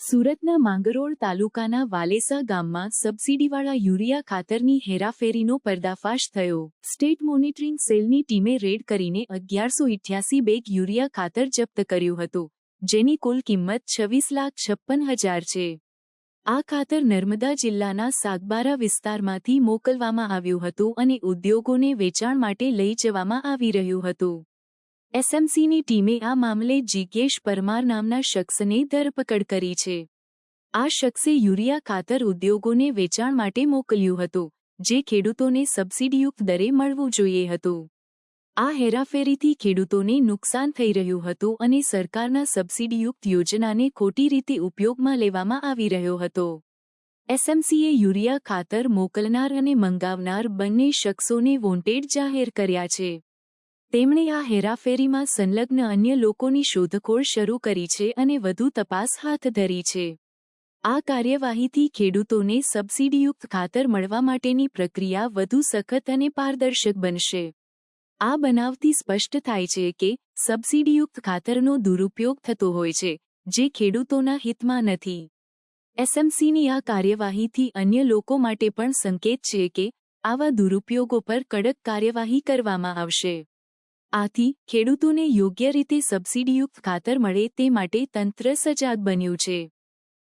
સુરતના માંગરોળ તાલુકાના વાલેસા ગામમાં સબસિડીવાળા યુરિયા ખાતરની હેરાફેરીનો પર્દાફાશ થયો. સ્ટેટ મોનિટરિંગ સેલની ટીમે રેડ કરીને અગિયારસો ઇઠ્યાસી બેગ યુરિયા ખાતર જપ્ત કર્યું હતું, જેની કુલ કિંમત છવ્વીસ લાખ છપ્પન હજાર છે. આ ખાતર નર્મદા જિલ્લાના સાગબારા વિસ્તારમાંથી મોકલવામાં આવ્યું હતું અને ઉદ્યોગોને વેચાણ માટે લઈ જવામાં આવી રહ્યું હતું. એસએમસીની ટીમે આ મામલે જીજ્ઞેશ પરમાર નામના શખ્સને ધરપકડ કરી છે. આ શખ્સે યુરિયા ખાતર ઉદ્યોગોને વેચાણ માટે મોકલ્યું હતું, જે ખેડૂતોને સબસિડીયુક્ત દરે મળવું જોઈએ હતું. આ હેરાફેરીથી ખેડૂતોને નુકસાન થઈ રહ્યું હતું અને સરકારના સબસિડીયુક્ત યોજનાને ખોટી રીતે ઉપયોગમાં લેવામાં આવી રહ્યો હતો. એસએમસીએ યુરિયા ખાતર મોકલનાર અને મંગાવનાર બંને શખ્સોને વોન્ટેડ જાહેર કર્યા છે. તેમણે આ હેરાફેરીમાં સંલગ્ન અન્ય લોકોની શોધખોળ શરૂ કરી છે અને વધુ તપાસ હાથ ધરી છે. આ કાર્યવાહીથી ખેડૂતોને સબસિડીયુક્ત ખાતર મળવા માટેની પ્રક્રિયા વધુ સખત અને પારદર્શક બનશે. આ બનાવથી સ્પષ્ટ થાય છે કે સબસિડીયુક્ત ખાતરનો દુરુપયોગ થતો હોય છે, જે ખેડૂતોના હિતમાં નથી. એસએમસીની આ કાર્યવાહીથી અન્ય લોકો માટે પણ સંકેત છે કે આવા દુરુપયોગો પર કડક કાર્યવાહી કરવામાં આવશે. આથી ખેડૂતોને યોગ્ય રીતે સબસિડીયુક્ત ખાતર મળે તે માટે તંત્ર સજાગ બન્યું છે.